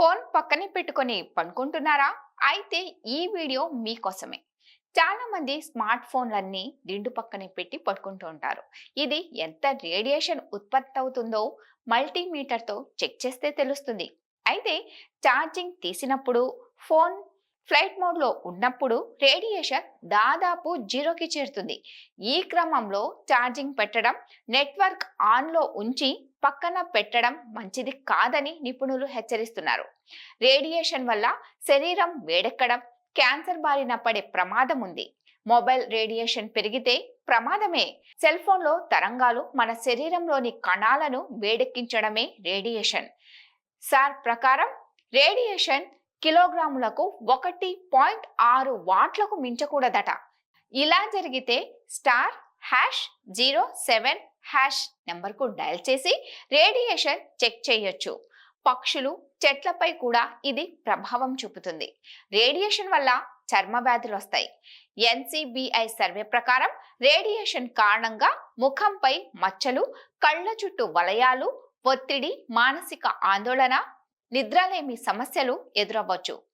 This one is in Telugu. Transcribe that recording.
ఫోన్ పక్కనే పెట్టుకొని పనుకుంటున్నారా అయితే ఈ వీడియో మీకోసమే చాలా మంది స్మార్ట్ ఫోన్లన్నీ దిండు పక్కనే పెట్టి పట్టుకుంటూ ఉంటారు. ఇది ఎంత రేడియేషన్ ఉత్పత్తి అవుతుందో మల్టీమీటర్తో చెక్ చేస్తే తెలుస్తుంది. అయితే ఛార్జింగ్ తీసినప్పుడు ఫోన్ ఫ్లైట్ మోడ్లో ఉన్నప్పుడు రేడియేషన్ దాదాపు జీరోకి చేరుతుంది. ఈ క్రమంలో ఛార్జింగ్ పెట్టడం నెట్వర్క్ ఆన్లో ఉంచి పక్కన పెట్టడం మంచిది కాదని నిపుణులు హెచ్చరిస్తున్నారు. రేడియేషన్ వల్ల శరీరం వేడెక్కడం క్యాన్సర్ బారిన పడే ప్రమాదం ఉంది. మొబైల్ రేడియేషన్ పెరిగితే ప్రమాదమే. సెల్ ఫోన్లో తరంగాలు మన శరీరంలోని కణాలను వేడెక్కించడమే రేడియేషన్. సార్ ప్రకారం రేడియేషన్ కిలోగ్రాములకు ఒకటి పాయింట్ ఆరు వాట్లకు మించకూడదట. ఇలా జరిగితే star hash zero seven hash నెంబర్కు డయల్ చేసి రేడియేషన్ చెక్ చేయొచ్చు. పక్షులు చెట్లపై కూడా ఇది ప్రభావం చూపుతుంది. రేడియేషన్ వల్ల చర్మ వ్యాధులు వస్తాయి. ఎన్సిబిఐ సర్వే ప్రకారం రేడియేషన్ కారణంగా ముఖంపై మచ్చలు కళ్ళ చుట్టూ వలయాలు ఒత్తిడి మానసిక ఆందోళన నిద్రలేమి సమస్యలు ఎదురవ్వచ్చు.